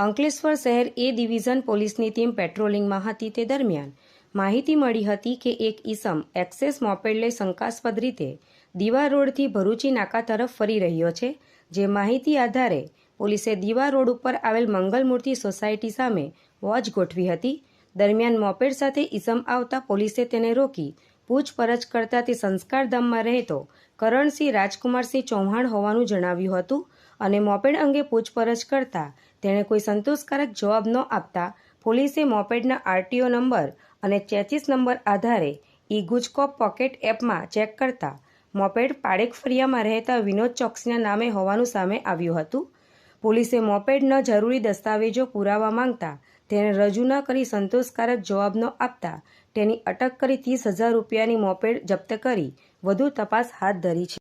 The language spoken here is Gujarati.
અંકલેશ્વર શહેર એ ડિવિઝન પોલીસની ટીમ પેટ્રોલિંગમાં હતી તે દરમિયાન. માહિતી મળી હતી કે એક ઈસમ એક્સેસ મોપેડ લઈ શંકાસ્પદ રીતે દીવા રોડથી ભરૂચી નાકા તરફ ફરી રહ્યો છે. જે માહિતી આધારે પોલીસે દીવા રોડ ઉપર આવેલ મંગલમૂર્તિ સોસાયટી સામે વોચ ગોઠવી હતી. દરમિયાન મોપેડ સાથે ઈસમ આવતા પોલીસે તેને રોકી પૂછપરછ કરતા તે સંસ્કારધામમાં રહેતો કરણસિંહ રાજકુમારસિંહ ચૌહાણ હોવાનું જણાવ્યું હતું. અને મોપેડ અંગે પૂછપરછ કરતા તેણે કોઈ સંતોષકારક જવાબ ન આપતા પોલીસે મોપેડના આરટીઓ નંબર અને ચેચિસ નંબર આધારે ઈ ગુજકોપ પોકેટ એપમાં ચેક કરતા મોપેડ પાડેક ફરિયામાં રહેતા વિનોદ ચોકસીના નામે હોવાનું સામે આવ્યું હતું. પોલીસે મોપેડના જરૂરી દસ્તાવેજો પુરાવા માંગતા તેને રજૂ ન કરી સંતોષકારક જવાબ ન આપતા તેની અટક કરી ત્રીસ હજાર રૂપિયાની મોપેડ જપ્ત કરી વધુ તપાસ હાથ ધરી છે.